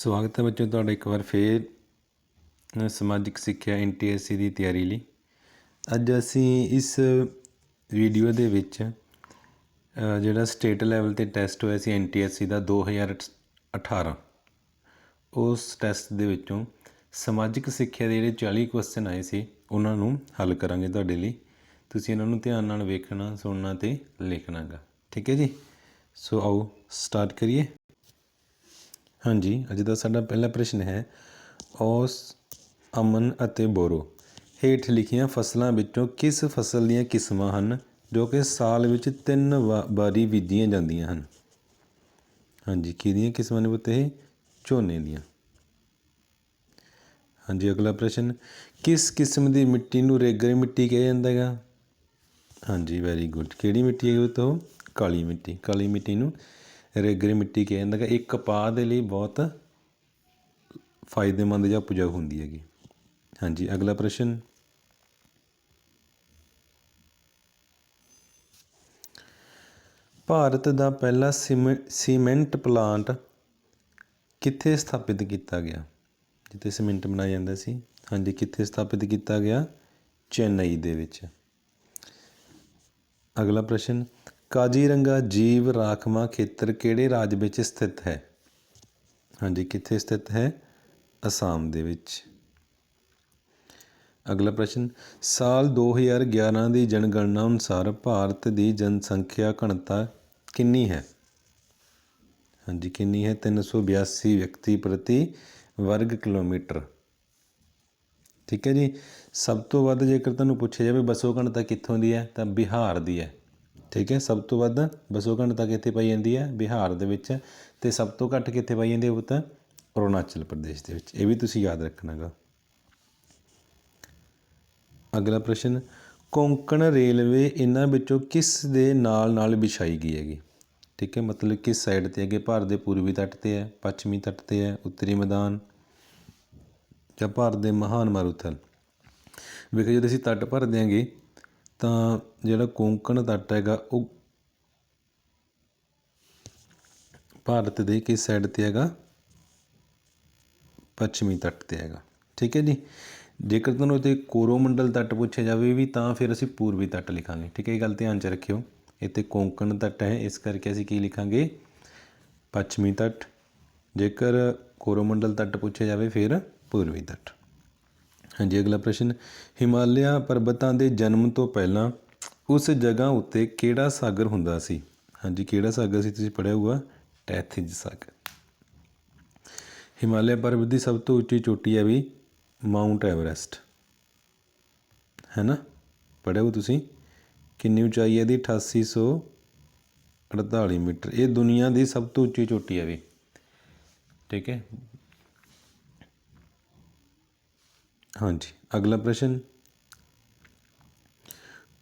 ਸਵਾਗਤ ਹੈ ਬੱਚਿਓ ਤੁਹਾਡਾ ਇੱਕ ਵਾਰ ਫੇਰ ਸਮਾਜਿਕ ਸਿੱਖਿਆ ਐਨਟੀਐਸਸੀ ਦੀ ਤਿਆਰੀ ਲਈ। ਅੱਜ ਅਸੀਂ ਇਸ ਵੀਡੀਓ ਦੇ ਵਿੱਚ ਜਿਹੜਾ ਸਟੇਟ ਲੈਵਲ ਤੇ ਟੈਸਟ ਹੋਇਆ ਸੀ ਐਨਟੀਐਸਸੀ ਦਾ 2018 ਉਸ ਟੈਸਟ ਦੇ ਵਿੱਚੋਂ ਸਮਾਜਿਕ ਸਿੱਖਿਆ ਦੇ ਜਿਹੜੇ 40 ਕੁਐਸਚਨ ਆਏ ਸੀ, ਉਹਨਾਂ ਨੂੰ ਹੱਲ ਕਰਾਂਗੇ ਤੁਹਾਡੇ ਲਈ। ਤੁਸੀਂ ਇਹਨਾਂ ਨੂੰ ਧਿਆਨ ਨਾਲ ਵੇਖਣਾ, ਸੁਣਨਾ ਤੇ ਲਿਖਣਾਗਾ। ਠੀਕ ਹੈ ਜੀ? ਸੋ ਆਓ ਸਟਾਰਟ ਕਰੀਏ। ਹਾਂਜੀ, ਅੱਜ ਦਾ ਸਾਡਾ ਪਹਿਲਾ ਪ੍ਰਸ਼ਨ ਹੈ, ਔਸ, ਅਮਨ ਅਤੇ ਬੋਰੋ। ਹੇਠ ਲਿਖੀਆਂ ਫਸਲਾਂ ਵਿੱਚੋਂ ਕਿਸ ਫਸਲ ਦੀਆਂ ਕਿਸਮਾਂ ਹਨ, ਜੋ ਕਿ ਸਾਲ ਵਿੱਚ ਤਿੰਨ ਵਾ- ਵਾਰੀ ਬੀਜੀਆਂ ਜਾਂਦੀਆਂ ਹਨ? ਹਾਂਜੀ, ਕਿਹਦੀਆਂ ਕਿਸਮਾਂ ਨੇ ਪੁੱਤ ਇਹ? ਝੋਨੇ ਦੀਆਂ। ਹਾਂਜੀ, ਅਗਲਾ ਪ੍ਰਸ਼ਨ, ਕਿਸ ਕਿਸਮ ਦੀ ਮਿੱਟੀ ਨੂੰ ਰੇਗਰ ਮਿੱਟੀ ਕਿਹਾ ਜਾਂਦਾ ਹੈਗਾ? ਹਾਂਜੀ ਵੈਰੀ ਗੁੱਡ ਕਿਹੜੀ ਮਿੱਟੀ ਹੈ ਉਹ? ਕਾਲੀ ਮਿੱਟੀ। ਕਾਲੀ ਮਿੱਟੀ ਨੂੰ ਰੇਗਰੀ ਮਿੱਟੀ ਕਿਹਾ ਜਾਂਦਾ ਕਿ ਇਹ ਕਪਾਹ ਦੇ ਲਈ ਬਹੁਤ ਫਾਇਦੇਮੰਦ ਜਾਂ ਉਪਜਾਊ ਹੁੰਦੀ ਹੈਗੀ। ਹਾਂਜੀ, ਅਗਲਾ ਪ੍ਰਸ਼ਨ। ਭਾਰਤ ਦਾ ਪਹਿਲਾ ਸੀਮੈ- ਸੀਮੈਂਟ ਪਲਾਂਟ ਕਿੱਥੇ ਸਥਾਪਿਤ ਕੀਤਾ ਗਿਆ? ਜਿੱਥੇ ਸੀਮੈਂਟ ਬਣਾਇਆ ਜਾਂਦਾ ਸੀ। ਹਾਂਜੀ, ਕਿੱਥੇ ਸਥਾਪਿਤ ਕੀਤਾ ਗਿਆ? ਚੇਨਈ ਦੇ ਵਿੱਚ। ਅਗਲਾ ਪ੍ਰਸ਼ਨ। ਕਾਜੀਰੰਗਾ ਜੀਵ ਰਾਖਵਾਂ ਖੇਤਰ ਕਿਹੜੇ ਰਾਜ ਵਿੱਚ ਸਥਿਤ ਹੈ? ਹਾਂਜੀ, ਕਿੱਥੇ ਸਥਿਤ ਹੈ? ਅਸਾਮ ਦੇ ਵਿੱਚ। ਅਗਲਾ ਪ੍ਰਸ਼ਨ, ਸਾਲ 2011 ਦੀ ਜਨਗਣਨਾ ਅਨੁਸਾਰ ਭਾਰਤ ਦੀ ਜਨਸੰਖਿਆ ਘਣਤਾ ਕਿੰਨੀ ਹੈ? ਹਾਂਜੀ, ਕਿੰਨੀ ਹੈ? 382 ਵਿਅਕਤੀ ਪ੍ਰਤੀ ਵਰਗ ਕਿਲੋਮੀਟਰ। ਠੀਕ ਹੈ ਜੀ? ਸਭ ਤੋਂ ਵੱਧ ਜੇਕਰ ਤੁਹਾਨੂੰ ਪੁੱਛਿਆ ਜਾਵੇ, ਬਸੋਂ ਘਣਤਾ ਕਿੱਥੋਂ ਦੀ ਹੈ? ਤਾਂ ਬਿਹਾਰ ਦੀ ਹੈ। ਠੀਕ ਹੈ, ਸਭ ਤੋਂ ਵੱਧ ਬਸੋ ਘਣਤਾ ਕਿੱਥੇ ਪਾਈ ਜਾਂਦੀ ਹੈ? ਬਿਹਾਰ ਦੇ ਵਿੱਚ ਤੇ ਸਭ ਤੋਂ ਘੱਟ ਕਿੱਥੇ ਪਾਈ ਜਾਂਦੀ ਹੈ ਉਹ ਤਾਂ ਅਰੁਣਾਚਲ ਪ੍ਰਦੇਸ਼ ਦੇ ਵਿੱਚ। ਇਹ ਵੀ ਤੁਸੀਂ ਯਾਦ ਰੱਖਣਾਗਾ। ਅਗਲਾ ਪ੍ਰਸ਼ਨ, ਕੋਂਕਣ ਰੇਲਵੇ ਇਹਨਾਂ ਵਿੱਚੋਂ ਕਿਸ ਦੇ ਨਾਲ ਨਾਲ ਵਿਛਾਈ ਗਈ ਹੈਗੀ? ਠੀਕ ਹੈ, ਮਤਲਬ ਕਿਸ ਸਾਈਡ ਤੇ ਹੈਗੇ? ਭਾਰਤ ਦੇ ਪੂਰਬੀ ਤੱਟ ਤੇ ਹੈ, ਪੱਛਮੀ ਤੱਟ ਤੇ ਹੈ, ਉੱਤਰੀ ਮੈਦਾਨ ਜਾਂ ਭਾਰਤ ਦੇ ਮਹਾਨ ਮਾਰੂਥਲ? ਵੇਖੋ, ਜਦੋਂ ਅਸੀਂ ਤੱਟ ਭਰਦੇ ਹਾਂਗੇ ਤਾਂ ਜਿਹੜਾ ਕੋਂਕਣ ਤੱਟ ਹੈਗਾ, ਉਹ ਭਾਰਤ ਦੇ ਕਿਸ ਸਾਈਡ ਤੇ ਹੈਗਾ, ਪੱਛਮੀ ਤੱਟ ਤੇ ਹੈਗਾ। ਠੀਕ ਹੈ ਜੀ? ਜੇਕਰ ਤੁਹਾਨੂੰ ਇੱਥੇ ਕੋਰੋਮੰਡਲ ਤੱਟ ਪੁੱਛਿਆ ਜਾਵੇ ਵੀ, ਤਾਂ ਫਿਰ ਅਸੀਂ ਪੂਰਬੀ ਤੱਟ ਲਿਖਾਂਗੇ। ਠੀਕ ਹੈ, ਇਹ ਗੱਲ ਧਿਆਨ 'ਚ ਰੱਖਿਓ। ਇੱਥੇ ਕੋਂਕਣ ਤੱਟ ਹੈ, ਇਸ ਕਰਕੇ ਅਸੀਂ ਕੀ ਲਿਖਾਂਗੇ? ਪੱਛਮੀ ਤੱਟ। ਜੇਕਰ ਕੋਰੋਮੰਡਲ ਤੱਟ ਪੁੱਛਿਆ ਜਾਵੇ, ਫਿਰ ਪੂਰਬੀ ਤੱਟ। ਹਾਂਜੀ, ਅਗਲਾ ਪ੍ਰਸ਼ਨ। ਹਿਮਾਲਿਆ ਪਰਬਤਾਂ ਦੇ ਜਨਮ ਤੋਂ ਪਹਿਲਾਂ ਉਸ ਜਗ੍ਹਾ ਉੱਤੇ ਕਿਹੜਾ ਸਾਗਰ ਹੁੰਦਾ ਸੀ? ਹਾਂਜੀ, ਕਿਹੜਾ ਸਾਗਰ ਸੀ ਤੁਸੀਂ ਪੜ੍ਹਿਆ ਹੋਊਗਾ? ਟੈਥਿਜ ਸਾਗਰ। ਹਿਮਾਲਿਆ ਪਰਬਤ ਦੀ ਸਭ ਤੋਂ ਉੱਚੀ ਚੋਟੀ ਹੈ ਵੀ ਮਾਊਂਟ ਐਵਰੈਸਟ। ਹੈ ਨਾ ਪੜ੍ਹਿਆ ਹੋ ਤੁਸੀਂ? ਕਿੰਨੀ ਉਚਾਈ ਹੈ ਦੀ 8848 ਮੀਟਰ। ਇਹ ਦੁਨੀਆ ਦੀ ਸਭ ਤੋਂ ਉੱਚੀ ਚੋਟੀ ਹੈ ਵੀ। ਠੀਕ ਹੈ? ਹਾਂਜੀ, ਅਗਲਾ ਪ੍ਰਸ਼ਨ।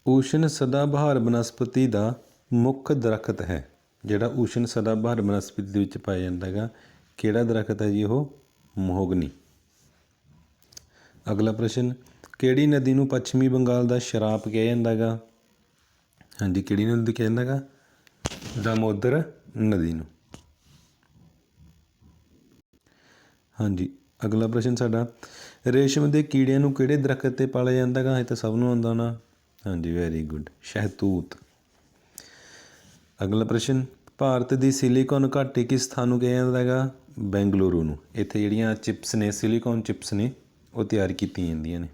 ਊਸ਼ਣ ਸਦਾਬਹਾਰ ਬਨਸਪਤੀ ਦਾ ਮੁੱਖ ਦਰਖਤ ਹੈ। ਜਿਹੜਾ ਊਸ਼ਣ ਸਦਾਬਹਾਰ ਬਨਸਪਤੀ ਦੇ ਵਿੱਚ ਪਾਇਆ ਜਾਂਦਾ ਹੈਗਾ, ਕਿਹੜਾ ਦਰਖਤ ਹੈ ਜੀ ਉਹ? ਮੋਹਗਨੀ। ਅਗਲਾ ਪ੍ਰਸ਼ਨ, ਕਿਹੜੀ ਨਦੀ ਨੂੰ ਪੱਛਮੀ ਬੰਗਾਲ ਦਾ ਸ਼ਰਾਪ ਕਿਹਾ ਜਾਂਦਾ ਹੈਗਾ? ਹਾਂਜੀ, ਕਿਹੜੀ ਨਦੀ ਕਿਹਾ ਜਾਂਦਾ ਹੈਗਾ? ਦਮੋਦਰ ਨਦੀ ਨੂੰ। ਹਾਂਜੀ, ਅਗਲਾ ਪ੍ਰਸ਼ਨ ਸਾਡਾ ਰੇਸ਼ਮ ਦੇ ਕੀੜਿਆਂ ਨੂੰ ਕਿਹੜੇ ਦਰਖਤ ਤੇ ਪਾਲਿਆ ਜਾਂਦਾ ਹੈਗਾ ਇਹ ਤਾਂ ਸਭ ਨੂੰ ਆਉਂਦਾ ਨਾ ਹਾਂਜੀ ਵੈਰੀ ਗੁੱਡ ਸ਼ਹਿਤੂਤ। ਅਗਲਾ ਪ੍ਰਸ਼ਨ, ਭਾਰਤ ਦੀ ਸਿਲੀਕਨ ਘਾਟੀ ਕਿਸ ਸਥਾਨ ਨੂੰ ਕਿਹਾ ਜਾਂਦਾ ਹੈਗਾ ਬੈਂਗਲੁਰੂ ਨੂੰ। ਇੱਥੇ ਜਿਹੜੀਆਂ ਚਿਪਸ ਨੇ, ਸਿਲੀਕਨ ਚਿਪਸ ਨੇ, ਉਹ ਤਿਆਰ ਕੀਤੀਆਂ ਜਾਂਦੀਆਂ ਨੇ।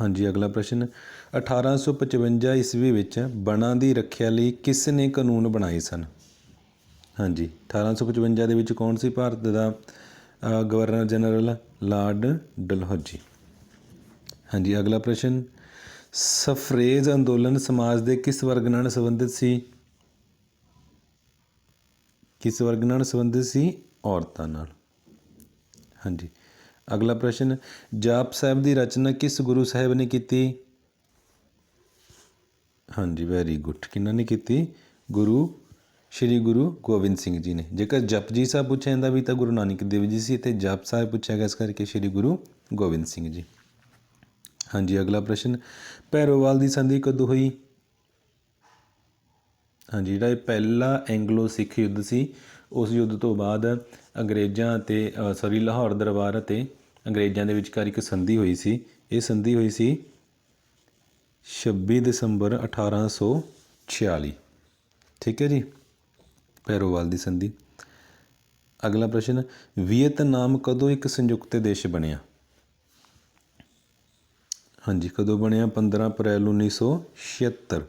ਹਾਂਜੀ, ਅਗਲਾ ਪ੍ਰਸ਼ਨ 1855 ਈਸਵੀ ਵਿੱਚ ਵਣਾਂ ਦੀ ਰੱਖਿਆ ਲਈ ਕਿਸ ਨੇ ਕਾਨੂੰਨ ਬਣਾਏ ਸਨ? ਹਾਂਜੀ 1855 ਦੇ ਵਿੱਚ ਕੌਣ ਸੀ ਭਾਰਤ ਦਾ ਗਵਰਨਰ ਜਨਰਲ ਲਾਰਡ ਡਲਹੌਜੀ। ਹਾਂਜੀ, ਅਗਲਾ ਪ੍ਰਸ਼ਨ। ਸਫਰੇਜ ਅੰਦੋਲਨ ਸਮਾਜ ਦੇ ਕਿਸ ਵਰਗ ਨਾਲ ਸੰਬੰਧਿਤ ਸੀ? ਕਿਸ ਵਰਗ ਨਾਲ ਸੰਬੰਧਿਤ ਸੀ? ਔਰਤਾਂ ਨਾਲ। ਹਾਂਜੀ, ਅਗਲਾ ਪ੍ਰਸ਼ਨ। ਜਾਪ ਸਾਹਿਬ ਦੀ ਰਚਨਾ ਕਿਸ ਗੁਰੂ ਸਾਹਿਬ ਨੇ ਕੀਤੀ? ਹਾਂਜੀ ਵੈਰੀ ਗੁੱਡ ਕਿਹਨਾਂ ਨੇ ਕੀਤੀ? ਗੁਰੂ ਸ਼੍ਰੀ ਗੁਰੂ ਗੋਬਿੰਦ ਸਿੰਘ ਜੀ ਨੇ। ਜੇਕਰ ਜਪਜੀ ਸਾਹਿਬ ਪੁੱਛਿਆ ਜਾਂਦਾ ਵੀ ਤਾਂ ਗੁਰੂ ਨਾਨਕ ਦੇਵ ਜੀ ਸੀ ਤੇ ਜਪ ਸਾਹਿਬ ਪੁੱਛਿਆ ਗਿਆ ਇਸ ਕਰਕੇ ਸ਼੍ਰੀ ਗੁਰੂ ਗੋਬਿੰਦ ਸਿੰਘ ਜੀ। ਹਾਂਜੀ, ਅਗਲਾ ਪ੍ਰਸ਼ਨ, ਭੈਰੋਵਾਲ ਦੀ ਸੰਧੀ ਕਦੋਂ ਹੋਈ? ਹਾਂਜੀ, ਜਿਹੜਾ ਇਹ ਪਹਿਲਾ ਐਂਗਲੋ ਸਿੱਖ ਯੁੱਧ ਸੀ, ਉਸ ਯੁੱਧ ਤੋਂ ਬਾਅਦ ਅੰਗਰੇਜ਼ਾਂ ਅਤੇ ਸੌਰੀ ਲਾਹੌਰ ਦਰਬਾਰ ਅਤੇ ਅੰਗਰੇਜ਼ਾਂ ਦੇ ਵਿਚਕਾਰ ਇੱਕ ਸੰਧੀ ਹੋਈ ਸੀ। ਇਹ ਸੰਧੀ ਹੋਈ ਸੀ 26 ਦਸੰਬਰ 1846 ਠੀਕ ਹੈ ਜੀ? ਭੈਰੋਵਾਲ ਦੀ ਸੰਧੀ। ਅਗਲਾ ਪ੍ਰਸ਼ਨ ਵੀਅਤਨਾਮ ਕਦੋਂ ਇੱਕ ਸੰਯੁਕਤ ਦੇਸ਼ ਬਣਿਆ? ਹਾਂਜੀ, ਕਦੋਂ ਬਣਿਆ? 15 ਅਪ੍ਰੈਲ 1976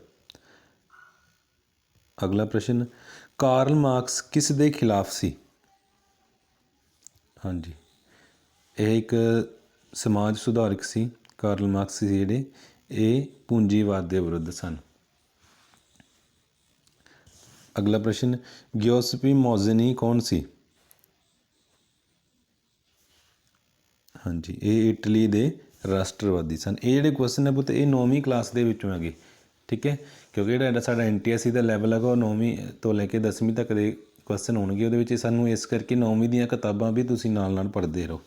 ਅਗਲਾ ਪ੍ਰਸ਼ਨ, ਕਾਰਲ ਮਾਰਕਸ ਕਿਸ ਦੇ ਖਿਲਾਫ ਸੀ? ਹਾਂਜੀ, ਇਹ ਇੱਕ ਸਮਾਜ ਸੁਧਾਰਕ ਸੀ। ਕਾਰਲ ਮਾਰਕਸ ਸੀ ਜਿਹੜੇ ਇਹ ਪੂੰਜੀਵਾਦ ਦੇ ਵਿਰੁੱਧ ਸਨ। ਅਗਲਾ ਪ੍ਰਸ਼ਨ, ਗਿਓਸਪੀ ਮੋਜ਼ਨੀ ਕੌਣ ਸੀ? ਹਾਂਜੀ, ਇਹ ਇਟਲੀ ਦੇ ਰਾਸ਼ਟਰਵਾਦੀ ਸਨ। ਇਹ ਜਿਹੜੇ ਕੁਐਸਚਨ ਹੈ ਪੁੱਤ, ਇਹ 9ਵੀਂ ਕਲਾਸ ਦੇ ਵਿੱਚੋਂ ਹੈਗੇ, ਠੀਕ ਹੈ? ਕਿਉਂਕਿ ਜਿਹੜਾ ਸਾਡਾ ਐਨਟੀਐਸਸੀ ਦਾ ਲੈਵਲ ਹੈਗਾ, ਉਹ 9ਵੀਂ ਤੋਂ ਲੈ ਕੇ 10ਵੀਂ ਤੱਕ ਦੇ ਕੁਐਸਚਨ ਹੋਣਗੇ। ਉਹਦੇ ਵਿੱਚ ਸਾਨੂੰ ਇਸ ਕਰਕੇ 9ਵੀਂ ਦੀਆਂ ਕਿਤਾਬਾਂ ਵੀ ਤੁਸੀਂ ਨਾਲ ਨਾਲ ਪੜ੍ਹਦੇ ਰਹੋ।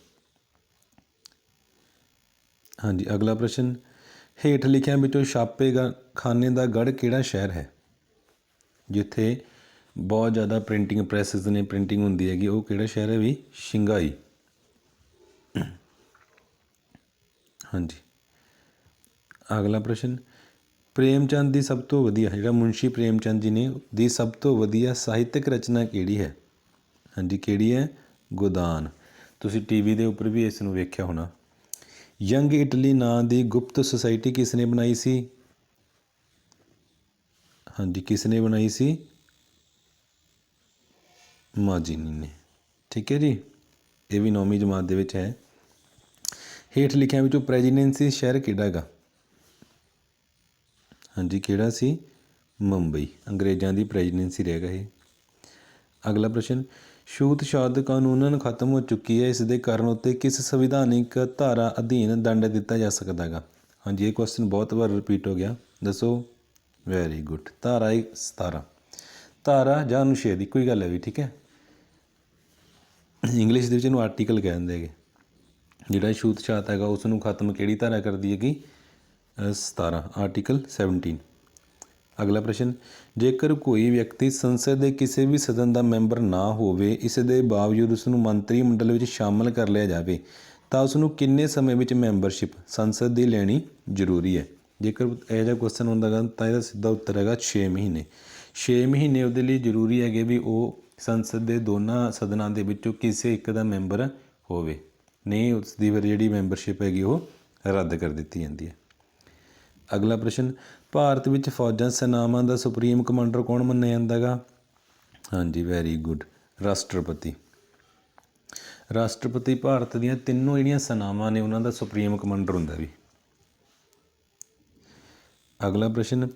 ਹਾਂਜੀ, ਅਗਲਾ ਪ੍ਰਸ਼ਨ, ਹੇਠ ਲਿਖਿਆਂ ਵਿੱਚੋਂ ਛਾਪੇ ਖਾਨੇ ਦਾ ਗੜ ਕਿਹੜਾ ਸ਼ਹਿਰ ਹੈ? ਜਿੱਥੇ ਬਹੁਤ ਜ਼ਿਆਦਾ ਪ੍ਰਿੰਟਿੰਗ ਪ੍ਰੈਸਸ ਨੇ ਪ੍ਰਿੰਟਿੰਗ ਹੁੰਦੀ ਹੈਗੀ, ਉਹ ਕਿਹੜਾ ਸ਼ਹਿਰ ਹੈ ਵੀ? ਸ਼ਿੰਗਾਈ। ਹਾਂਜੀ। ਅਗਲਾ ਪ੍ਰਸ਼ਨ ਪ੍ਰੇਮ ਚੰਦ ਦੀ ਸਭ ਤੋਂ ਵਧੀਆ, ਜਿਹੜਾ ਮੁਨਸ਼ੀ ਪ੍ਰੇਮ ਚੰਦ ਜੀ ਨੇ, ਦੀ ਸਭ ਤੋਂ ਵਧੀਆ ਸਾਹਿਤਕ ਰਚਨਾ ਕਿਹੜੀ ਹੈ? ਹਾਂਜੀ, ਕਿਹੜੀ ਹੈ? ਗੋਦਾਨ। ਤੁਸੀਂ ਟੀਵੀ ਦੇ ਉੱਪਰ ਵੀ ਇਸ ਨੂੰ ਵੇਖਿਆ ਹੋਣਾ। ਯੰਗ ਇਟਲੀ ਨਾਂ ਦੀ ਗੁਪਤ ਸੁਸਾਇਟੀ ਕਿਸ ਨੇ ਬਣਾਈ ਸੀ? ਹਾਂਜੀ ਕਿਸ ਨੇ ਬਣਾਈ ਸੀ? ਮਾਜੀਨੀ ਨੇ। ਠੀਕ ਹੈ ਜੀ? ਇਹ ਵੀ ਨੌਵੀਂ ਜਮਾਤ ਦੇ ਵਿੱਚ ਹੈ। ਹੇਠ ਲਿਖਿਆਂ ਵਿੱਚੋਂ ਪ੍ਰੈਜ਼ੀਡੈਂਸੀ ਸ਼ਹਿਰ ਕਿਹੜਾ ਹੈਗਾ? ਹਾਂਜੀ, ਕਿਹੜਾ ਸੀ? ਮੁੰਬਈ। ਅੰਗਰੇਜ਼ਾਂ ਦੀ ਪ੍ਰੈਜ਼ੀਡੈਂਸੀ ਰਹੇਗਾ ਇਹ ਅਗਲਾ ਪ੍ਰਸ਼ਨ, ਛੂਤ ਛਾਤ ਕਾਨੂੰਨਨ ਖਤਮ ਹੋ ਚੁੱਕੀ ਹੈ, ਇਸ ਦੇ ਕਾਰਨ ਉੱਤੇ ਕਿਸ ਸੰਵਿਧਾਨਿਕ ਧਾਰਾ ਅਧੀਨ ਦੰਡ ਦਿੱਤਾ ਜਾ ਸਕਦਾ ਹੈਗਾ? ਹਾਂਜੀ, ਇਹ ਕੁਐਸਚਨ ਬਹੁਤ ਵਾਰ ਰਿਪੀਟ ਹੋ ਗਿਆ। ਦੱਸੋ। ਵੈਰੀ ਗੁੱਡ ਧਾਰਾ 17 ਧਾਰਾ ਜਾਂ ਅਨੁਛੇਦ ਇੱਕੋ ਹੀ ਗੱਲ ਹੈ ਵੀ, ਠੀਕ ਹੈ? ਇੰਗਲਿਸ਼ ਦੇ ਵਿੱਚ ਇਹਨੂੰ ਆਰਟੀਕਲ ਕਹਿੰਦੇ ਹੈਗੇ। ਜਿਹੜਾ ਛੂਤ ਛਾਤ ਹੈਗਾ ਉਸ ਨੂੰ ਖਤਮ ਕਿਹੜੀ ਧਾਰਾ ਕਰਦੀ ਹੈਗੀ? 17 ਆਰਟੀਕਲ 17 ਅਗਲਾ ਪ੍ਰਸ਼ਨ, ਜੇਕਰ ਕੋਈ ਵਿਅਕਤੀ ਸੰਸਦ ਦੇ ਕਿਸੇ ਵੀ ਸਦਨ ਦਾ ਮੈਂਬਰ ਨਾ ਹੋਵੇ, ਇਸ ਦੇ ਬਾਵਜੂਦ ਉਸ ਨੂੰ ਮੰਤਰੀ ਮੰਡਲ ਵਿੱਚ ਸ਼ਾਮਲ ਕਰ ਲਿਆ ਜਾਵੇ, ਤਾਂ ਉਸ ਨੂੰ ਕਿੰਨੇ ਸਮੇਂ ਵਿੱਚ ਮੈਂਬਰਸ਼ਿਪ ਸੰਸਦ ਦੀ ਲੈਣੀ ਜ਼ਰੂਰੀ ਹੈ? ਜੇਕਰ ਇਹ ਜਿਹਾ ਕੁਐਸਚਨ ਹੁੰਦਾ ਗਾ, ਤਾਂ ਇਹਦਾ ਸਿੱਧਾ ਉੱਤਰ ਹੈਗਾ 6 ਮਹੀਨੇ। 6 ਮਹੀਨੇ ਉਹਦੇ ਲਈ ਜ਼ਰੂਰੀ ਹੈਗੇ ਵੀ ਉਹ ਸੰਸਦ ਦੇ ਦੋਨਾਂ ਸਦਨਾਂ ਦੇ ਵਿੱਚੋਂ ਕਿਸੇ ਇੱਕ ਦਾ ਮੈਂਬਰ ਹੋਵੇ। ਨਹੀਂ ਉਸ ਦੀ ਫਿਰ ਜਿਹੜੀ ਮੈਂਬਰਸ਼ਿਪ ਹੈਗੀ ਉਹ ਰੱਦ ਕਰ ਦਿੱਤੀ ਜਾਂਦੀ ਹੈ। ਅਗਲਾ ਪ੍ਰਸ਼ਨ, ਭਾਰਤ ਵਿੱਚ ਫੌਜਾਂ ਸੈਨਾਵਾਂ ਦਾ ਸੁਪਰੀਮ ਕਮਾਂਡਰ ਕੌਣ ਮੰਨਿਆ ਜਾਂਦਾ ਹੈਗਾ ਹਾਂਜੀ ਵੈਰੀ ਗੁੱਡ ਰਾਸ਼ਟਰਪਤੀ। ਰਾਸ਼ਟਰਪਤੀ ਭਾਰਤ ਦੀਆਂ ਤਿੰਨੋਂ ਜਿਹੜੀਆਂ ਸੈਨਾਵਾਂ ਨੇ, ਉਹਨਾਂ ਦਾ ਸੁਪਰੀਮ ਕਮਾਂਡਰ ਹੁੰਦਾ ਵੀ। ਅਗਲਾ ਪ੍ਰਸ਼ਨ,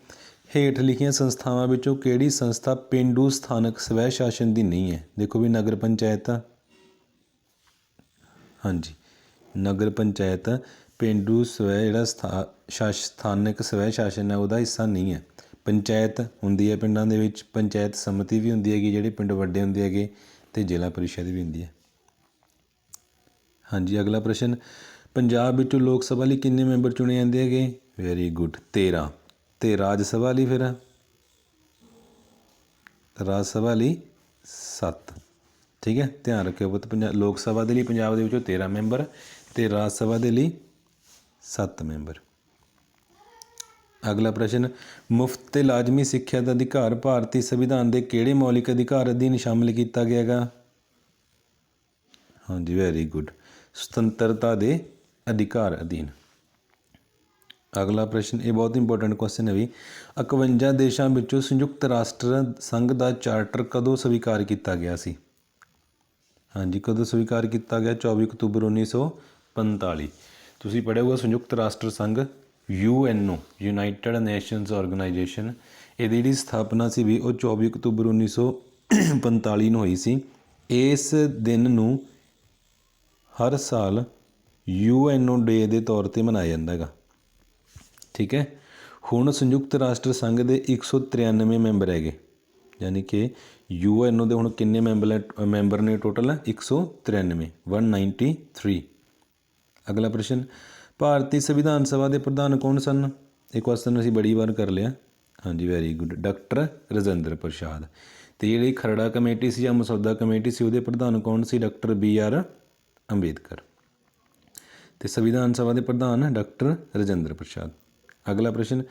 ਹੇਠ ਲਿਖੀਆਂ ਸੰਸਥਾਵਾਂ ਵਿੱਚੋਂ ਕਿਹੜੀ ਸੰਸਥਾ ਪਿੰਡੂ ਸਥਾਨਕ ਸਵੈ ਸ਼ਾਸਨ ਦੀ ਨਹੀਂ ਹੈ? ਦੇਖੋ ਵੀ ਨਗਰ ਪੰਚਾਇਤ। ਹਾਂਜੀ, ਨਗਰ ਪੰਚਾਇਤ ਪਿੰਡੂ ਸਵੈ ਜਿਹੜਾ ਸਥਾ, ਸ਼ਾਸ, ਸਥਾਨਕ ਸਵੈ ਸ਼ਾਸਨ ਹੈ, ਉਹਦਾ ਹਿੱਸਾ ਨਹੀਂ ਹੈ। ਪੰਚਾਇਤ ਹੁੰਦੀ ਹੈ ਪਿੰਡਾਂ ਦੇ ਵਿੱਚ, ਪੰਚਾਇਤ ਸਮਿਤੀ ਵੀ ਹੁੰਦੀ ਹੈਗੀ, ਜਿਹੜੇ ਪਿੰਡ ਵੱਡੇ ਹੁੰਦੇ ਹੈਗੇ, ਤੇ ਜ਼ਿਲ੍ਹਾ ਪਰਿਸ਼ਦ ਵੀ ਹੁੰਦੀ ਹੈ। ਹਾਂਜੀ, ਅਗਲਾ ਪ੍ਰਸ਼ਨ, ਪੰਜਾਬ ਵਿੱਚੋਂ ਲੋਕ ਸਭਾ ਲਈ ਕਿੰਨੇ ਮੈਂਬਰ ਚੁਣੇ ਜਾਂਦੇ ਹੈਗੇ? ਵੈਰੀ ਗੁੱਡ 13 ਤੇ ਰਾਜ ਸਭਾ ਲਈ ਫਿਰ? ਰਾਜ ਸਭਾ ਲਈ 7 ਠੀਕ ਹੈ? ਧਿਆਨ ਰੱਖਿਓ ਪੁੱਤ ਪੰਜਾਬ ਲੋਕ ਸਭਾ ਦੇ ਲਈ ਪੰਜਾਬ ਦੇ ਵਿੱਚੋਂ 13 ਮੈਂਬਰ ਤੇ ਰਾਜ ਸਭਾ ਦੇ ਲਈ 7 ਮੈਂਬਰ। ਅਗਲਾ ਪ੍ਰਸ਼ਨ, ਮੁਫਤ ਤੇ ਲਾਜ਼ਮੀ ਸਿੱਖਿਆ ਦਾ ਅਧਿਕਾਰ ਭਾਰਤੀ ਸੰਵਿਧਾਨ ਦੇ ਕਿਹੜੇ ਮੌਲਿਕ ਅਧਿਕਾਰ ਅਧੀਨ ਸ਼ਾਮਿਲ ਕੀਤਾ ਗਿਆ ਹੈਗਾ ਹਾਂਜੀ ਵੈਰੀ ਗੁੱਡ ਸੁਤੰਤਰਤਾ ਦੇ ਅਧਿਕਾਰ ਅਧੀਨ। ਅਗਲਾ ਪ੍ਰਸ਼ਨ, ਇਹ ਬਹੁਤ ਇੰਪੋਰਟੈਂਟ ਕੁਐਸਚਨ ਹੈ ਵੀ 51 ਦੇਸ਼ਾਂ ਵਿੱਚੋਂ ਸੰਯੁਕਤ ਰਾਸ਼ਟਰ ਸੰਘ ਦਾ ਚਾਰਟਰ ਕਦੋਂ ਸਵੀਕਾਰ ਕੀਤਾ ਗਿਆ ਸੀ? ਹਾਂਜੀ, ਕਦੋਂ ਸਵੀਕਾਰ ਕੀਤਾ ਗਿਆ? 24 ਅਕਤੂਬਰ 1945 ਤੁਸੀਂ ਪੜ੍ਹਿਆ ਹੋਊਗਾ ਸੰਯੁਕਤ ਰਾਸ਼ਟਰ ਸੰਘ ਯੂਐਨਓ ਯੂਨਾਈਟਿਡ ਨੇਸ਼ਨਸ ਆਰਗੇਨਾਈਜੇਸ਼ਨ ਇਹਦੀ ਜਿਹੜੀ ਸਥਾਪਨਾ ਸੀ ਵੀ, ਉਹ 24 ਅਕਤੂਬਰ 1945 ਨੂੰ ਹੋਈ ਸੀ। ਇਸ ਦਿਨ ਨੂੰ ਹਰ ਸਾਲ ਯੂਐਨਓ ਡੇ ਦੇ ਤੌਰ ਤੇ ਮਨਾਇਆ ਜਾਂਦਾ ਹੈਗਾ। ਠੀਕ ਹੈ? ਹੁਣ ਸੰਯੁਕਤ ਰਾਸ਼ਟਰ ਸੰਘ ਦੇ 193 ਮੈਂਬਰ ਹੈਗੇ। ਯਾਨੀ ਕਿ ਯੂਐਨਓ ਦੇ ਹੁਣ ਕਿੰਨੇ ਮੈਂਬਰ ਮੈਂਬਰ ਨੇ ਟੋਟਲ? 193 193 ਅਗਲਾ ਪ੍ਰਸ਼ਨ, ਭਾਰਤੀ ਸੰਵਿਧਾਨ ਸਭਾ ਦੇ ਪ੍ਰਧਾਨ ਕੌਣ ਸਨ? ਇਹ ਕੁਐਸਚਨ ਅਸੀਂ ਬੜੀ ਵਾਰ ਕਰ ਲਿਆ। ਹਾਂਜੀ very good doctor Rajendra Prasad. ਤੇ ਜਿਹੜੀ ਖਰੜਾ ਕਮੇਟੀ ਸੀ ਜਾਂ ਮਸੌਦਾ ਕਮੇਟੀ ਸੀ, ਉਹਦੇ ਪ੍ਰਧਾਨ ਕੌਣ ਸੀ? Doctor B R Ambedkar. ਤੇ ਸੰਵਿਧਾਨ ਸਭਾ ਦੇ ਪ੍ਰਧਾਨ ਡਾਕਟਰ ਰਜਿੰਦਰ ਪ੍ਰਸਾਦ। ਅਗਲਾ ਪ੍ਰਸ਼ਨ,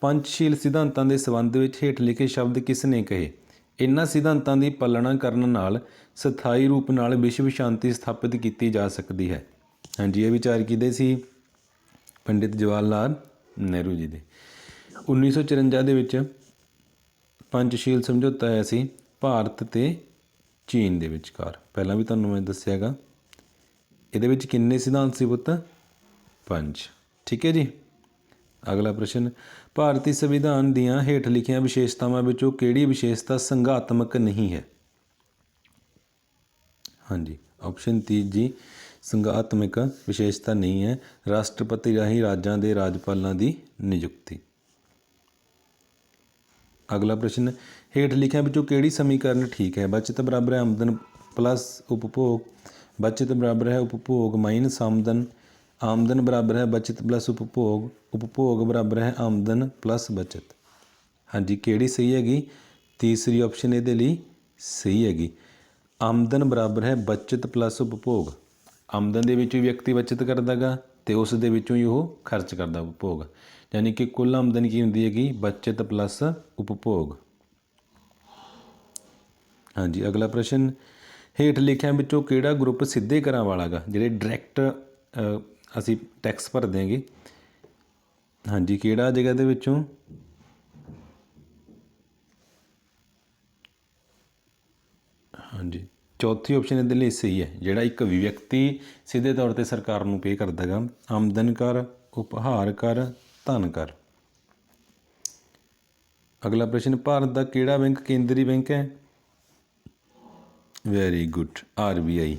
ਪੰਚਸ਼ੀਲ ਸਿਧਾਂਤਾਂ ਦੇ ਸੰਬੰਧ ਵਿੱਚ ਹੇਠ ਲਿਖੇ ਸ਼ਬਦ ਕਿਸ ਨੇ ਕਹੇ? ਇਨ੍ਹਾਂ ਸਿਧਾਂਤਾਂ ਦੀ ਪਾਲਣਾ ਕਰਨ ਨਾਲ ਸਥਾਈ ਰੂਪ ਨਾਲ ਵਿਸ਼ਵ ਸ਼ਾਂਤੀ ਸਥਾਪਿਤ ਕੀਤੀ ਜਾ ਸਕਦੀ ਹੈ। ਹਾਂਜੀ, ਇਹ ਵਿਚਾਰ ਕਿਹਦੇ ਸੀ? ਪੰਡਿਤ ਜਵਾਹਰ ਲਾਲ ਨਹਿਰੂ ਜੀ ਦੇ। 1954 ਦੇ ਵਿੱਚ ਪੰਚਸ਼ੀਲ ਸਮਝੌਤਾ ਆਇਆ ਸੀ ਭਾਰਤ ਤੇ ਚੀਨ ਦੇ ਵਿਚਕਾਰ। ਪਹਿਲਾਂ ਵੀ ਤੁਹਾਨੂੰ ਮੈਂ ਦੱਸਿਆਗਾ। ਇਹਦੇ ਵਿੱਚ ਕਿੰਨੇ ਸਿਧਾਂਤ ਸੀ ਪੁੱਤ? ਪੰਜ। ਠੀਕ ਹੈ ਜੀ? ਅਗਲਾ ਪ੍ਰਸ਼ਨ, ਭਾਰਤੀ ਸੰਵਿਧਾਨ ਦੀਆਂ ਹੇਠ ਲਿਖੀਆਂ ਵਿਸ਼ੇਸ਼ਤਾਵਾਂ ਵਿੱਚੋਂ ਕਿਹੜੀ ਵਿਸ਼ੇਸ਼ਤਾ ਸੰਘਾਤਮਕ ਨਹੀਂ ਹੈ? ਹਾਂਜੀ ਆਪਸ਼ਨ ਤੀਜੀ ਸੰਘਾਤਮਕ ਵਿਸ਼ੇਸ਼ਤਾ ਨਹੀਂ ਹੈ, ਰਾਸ਼ਟਰਪਤੀ ਰਾਹੀਂ ਰਾਜਾਂ ਦੇ ਰਾਜਪਾਲਾਂ ਦੀ ਨਿਯੁਕਤੀ। ਅਗਲਾ ਪ੍ਰਸ਼ਨ, ਹੇਠ ਲਿਖਿਆਂ ਵਿੱਚੋਂ ਕਿਹੜੀ ਸਮੀਕਰਨ ਠੀਕ ਹੈ? ਬਚਤ ਬਰਾਬਰ ਹੈ ਆਮਦਨ ਪਲੱਸ ਉਪਭੋਗ, ਬਚਤ ਬਰਾਬਰ ਹੈ ਉਪਭੋਗ ਮਾਈਨਸ ਆਮਦਨ ਆਮਦਨ ਬਰਾਬਰ ਹੈ, ਬਚਤ ਪਲੱਸ ਉਪਭੋਗ ਉਪਭੋਗ ਬਰਾਬਰ ਹੈ, ਆਮਦਨ ਪਲੱਸ ਬਚਤ। ਹਾਂਜੀ, ਕਿਹੜੀ ਸਹੀ ਹੈਗੀ? ਤੀਸਰੀ ਆਪਸ਼ਨ ਇਹਦੇ ਲਈ ਸਹੀ ਹੈਗੀ। ਆਮਦਨ ਬਰਾਬਰ ਹੈ, ਬਚਤ ਪਲੱਸ ਉਪਭੋਗ। ਆਮਦਨ ਦੇ ਵਿੱਚੋਂ ਹੀ ਵਿਅਕਤੀ ਬਚਤ ਕਰਦਾਗਾ ਤੇ ਉਸ ਦੇ ਵਿੱਚੋਂ ਹੀ ਉਹ ਖਰਚ ਕਰਦਾ ਉਪਭੋਗ। ਯਾਨੀ ਕਿ ਕੁੱਲ ਆਮਦਨ ਕੀ ਹੁੰਦੀ ਹੈਗੀ? ਬਚਤ ਪਲੱਸ ਉਪਭੋਗ। ਹਾਂਜੀ, ਅਗਲਾ ਪ੍ਰਸ਼ਨ। ਹੇਠ ਲਿਖਿਆਂ ਵਿੱਚੋਂ ਕਿਹੜਾ ਗਰੁੱਪ ਸਿੱਧੇ ਕਰਾਂ ਵਾਲਾਗਾ, ਜਿਹੜੇ ਡਾਇਰੈਕਟ ਅਸੀਂ ਟੈਕਸ ਭਰ ਹਾਂਗੇ ਹਾਂਜੀ, ਕਿਹੜਾ ਜਗ੍ਹਾ ਦੇ ਵਿੱਚੋਂ? ਹਾਂਜੀ, ਚੌਥੀ ਆਪਸ਼ਨ ਇਹਦੇ ਲਈ ਸਹੀ ਹੈ, ਜਿਹੜਾ ਇੱਕ ਵਿਅਕਤੀ ਸਿੱਧੇ ਤੌਰ ਤੇ ਸਰਕਾਰ ਨੂੰ ਪੇ ਕਰਦਾ ਹੈਗਾ। ਆਮਦਨ ਕਰ, ਉਪਹਾਰ ਕਰ, ਧਨ ਕਰ। ਅਗਲਾ ਪ੍ਰਸ਼ਨ, ਭਾਰਤ ਦਾ ਕਿਹੜਾ ਬੈਂਕ ਕੇਂਦਰੀ ਬੈਂਕ ਹੈ? Very good RBI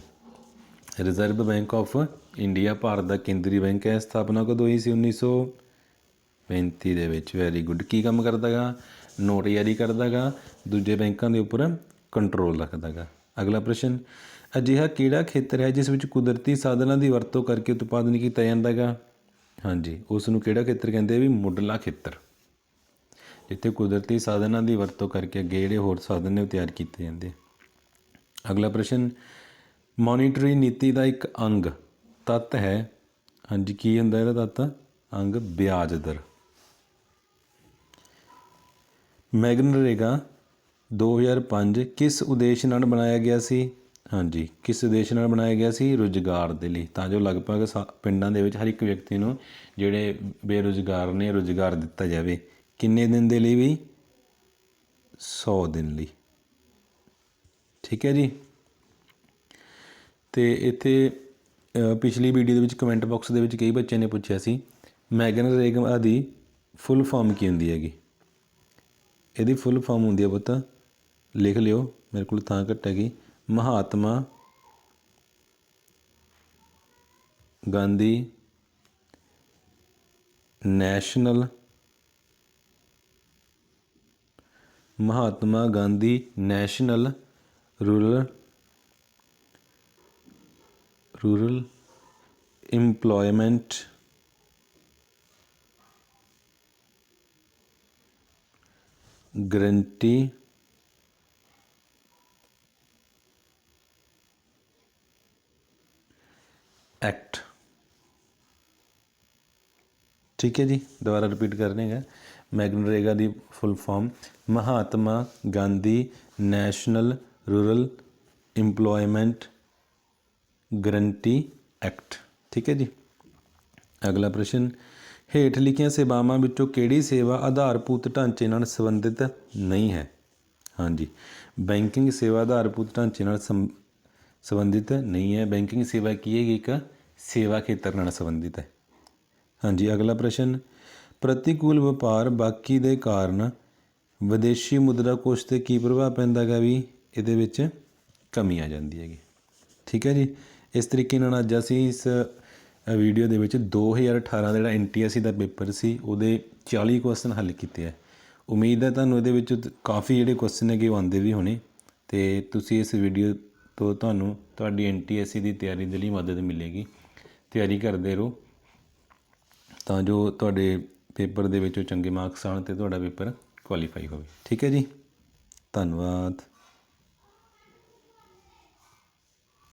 reserve bank of India, Bharat ਦਾ ਕੇਂਦਰੀ ਬੈਂਕ ਹੈ। ਸਥਾਪਨਾ ਕਦੋਂ ਹੋਈ ਸੀ? 1935 ਦੇ ਵਿੱਚ। ਵੈਰੀ ਗੁੱਡ ਕੀ ਕੰਮ ਕਰਦਾਗਾ? ਨੋਟ ਜਾਰੀ ਕਰਦਾਗਾ। ਦੂਜੇ ਬੈਂਕਾਂ ਦੇ ਉੱਪਰ ਕੰਟਰੋਲ ਰੱਖਦਾਗਾ। ਅਗਲਾ ਪ੍ਰਸ਼ਨ, ਅਜਿਹਾ ਕਿਹੜਾ ਖੇਤਰ ਹੈ ਜਿਸ ਵਿੱਚ ਕੁਦਰਤੀ ਸਾਧਨਾਂ ਦੀ ਵਰਤੋਂ ਕਰਕੇ ਉਤਪਾਦਨ ਕੀਤਾ ਜਾਂਦਾਗਾ? ਹਾਂਜੀ ਉਸ ਨੂੰ ਕਿਹੜਾ ਖੇਤਰ ਕਹਿੰਦੇ ਆ ਵੀ ਮੁੱਢਲਾ ਖੇਤਰ? ਜਿੱਥੇ ਕੁਦਰਤੀ ਸਾਧਨਾਂ ਦੀ ਵਰਤੋਂ ਕਰਕੇ ਅੱਗੇ ਜਿਹੜੇ ਹੋਰ ਸਾਧਨ ਨੇ ਉਹ ਤਿਆਰ ਕੀਤੇ ਜਾਂਦੇ ਅਗਲਾ ਪ੍ਰਸ਼ਨ, ਮੋਨੀਟਰੀ ਨੀਤੀ ਦਾ ਇੱਕ ਅੰਗ ਤੱਤ ਹੈ। ਹਾਂਜੀ, ਕੀ ਹੁੰਦਾ ਇਹਦਾ ਤੱਤ? ਅੰਗ ਵਿਆਜ ਦਰ ਮੈਗਨਰੇਗਾ 2005 ਕਿਸ ਉਦੇਸ਼ ਨਾਲ ਬਣਾਇਆ ਗਿਆ ਸੀ? ਹਾਂਜੀ, ਕਿਸ ਉਦੇਸ਼ ਨਾਲ ਬਣਾਇਆ ਗਿਆ ਸੀ? ਰੁਜ਼ਗਾਰ ਦੇ ਲਈ। ਤਾਂ ਜੋ ਲਗਭਗ ਸਾ- ਪਿੰਡਾਂ ਦੇ ਵਿੱਚ ਹਰ ਇੱਕ ਵਿਅਕਤੀ ਨੂੰ ਜਿਹੜੇ ਬੇਰੁਜ਼ਗਾਰ ਨੇ, ਰੁਜ਼ਗਾਰ ਦਿੱਤਾ ਜਾਵੇ। ਕਿੰਨੇ ਦਿਨ ਦੇ ਲਈ ਵੀ? 100 ਦਿਨ ਲਈ। ਠੀਕ ਹੈ ਜੀ। ਤੇ ਇੱਥੇ ਪਿਛਲੀ ਵੀਡੀਓ ਦੇ ਵਿੱਚ ਕਮੈਂਟ ਬਾਕਸ ਦੇ ਵਿੱਚ ਕਈ ਬੱਚਿਆਂ ਨੇ ਪੁੱਛਿਆ ਸੀ ਮੈਗਨ ਰੇਗਮਾ ਦੀ ਫੁੱਲ ਫਾਰਮ ਕੀ ਹੁੰਦੀ ਹੈਗੀ? ਇਹਦੀ ਫੁੱਲ ਫਾਰਮ ਹੁੰਦੀ ਹੈ ਪੁੱਤ, ਲਿਖ ਲਿਓ, ਮੇਰੇ ਕੋਲ ਥਾਂ ਘੱਟ ਹੈਗੀ, Mahatma Gandhi national Mahatma Gandhi national rural rural employment guarantee act ਠੀਕ ਹੈ ਜੀ, ਦੁਬਾਰਾ ਰਿਪੀਟ ਕਰਨੇ ਹੈ ਮੈਗਨਰੇਗਾ ਦੀ full form Mahatma Gandhi national rural employment guarantee act. ਠੀਕ ਹੈ ਜੀ। ਅਗਲਾ ਪ੍ਰਸ਼ਨ, ਹੇਠ ਲਿਖੀਆਂ ਸੇਵਾਵਾਂ ਵਿੱਚੋਂ ਕਿਹੜੀ ਸੇਵਾ ਆਧਾਰਭੂਤ ਢਾਂਚੇ ਨਾਲ ਸੰਬੰਧਿਤ ਨਹੀਂ ਹੈ? ਹਾਂਜੀ। ਬੈਂਕਿੰਗ ਸੇਵਾ ਆਧਾਰਭੂਤ ਢਾਂਚੇ ਨਾਲ ਸੰਬੰਧਿਤ ਨਹੀਂ ਹੈ। ਬੈਂਕਿੰਗ ਸੇਵਾ ਕੀ ਹੈ? ਇੱਕ ਸੇਵਾ ਖੇਤਰ ਨਾਲ ਸੰਬੰਧਿਤ ਹੈ। ਹਾਂਜੀ, ਅਗਲਾ ਪ੍ਰਸ਼ਨ, ਪ੍ਰਤੀਕੂਲ ਵਪਾਰ ਬਾਕੀ ਦੇ ਕਾਰਨ ਵਿਦੇਸ਼ੀ ਮੁਦਰਾ ਕੋਸ਼ ਤੇ ਕੀ ਪ੍ਰਭਾਵ ਪੈਂਦਾ ਹੈਗਾ ਵੀ ਇਹਦੇ ਵਿੱਚ ਕਮੀ ਆ ਜਾਂਦੀ ਹੈਗੀ। ਠੀਕ ਹੈ ਜੀ। ਇਸ ਤਰੀਕੇ ਨਾਲ ਅੱਜ ਅਸੀਂ ਇਸ ਵੀਡੀਓ ਦੇ ਵਿੱਚ 2018 ਦਾ ਜਿਹੜਾ ਐਨਟੀਐਸਸੀ ਦਾ ਪੇਪਰ ਸੀ, ਉਹਦੇ 40 ਕੁਐਸਚਨ ਹੱਲ ਕੀਤੇ ਹੈ ਉਮੀਦ ਹੈ ਤੁਹਾਨੂੰ ਇਹਦੇ ਵਿੱਚ ਕਾਫੀ ਜਿਹੜੇ ਕੁਐਸਚਨ ਹੈਗੇ ਉਹ ਆਉਂਦੇ ਵੀ ਹੋਣੇ ਤੇ ਤੁਸੀਂ ਇਸ ਵੀਡੀਓ ਤੋਂ ਤੁਹਾਨੂੰ ਤੁਹਾਡੀ ਐਨਟੀਐਸਸੀ ਦੀ ਤਿਆਰੀ ਦੇ ਲਈ ਮਦਦ ਮਿਲੇਗੀ। ਤਿਆਰੀ ਕਰਦੇ ਰਹੋ ਤਾਂ ਜੋ ਤੁਹਾਡੇ ਪੇਪਰ ਦੇ ਵਿੱਚੋਂ ਚੰਗੇ ਮਾਰਕਸ ਆਉਣ ਤੇ ਤੁਹਾਡਾ ਪੇਪਰ ਕੁਆਲੀਫਾਈ ਹੋਵੇ। ਠੀਕ ਹੈ ਜੀ? ਧੰਨਵਾਦ।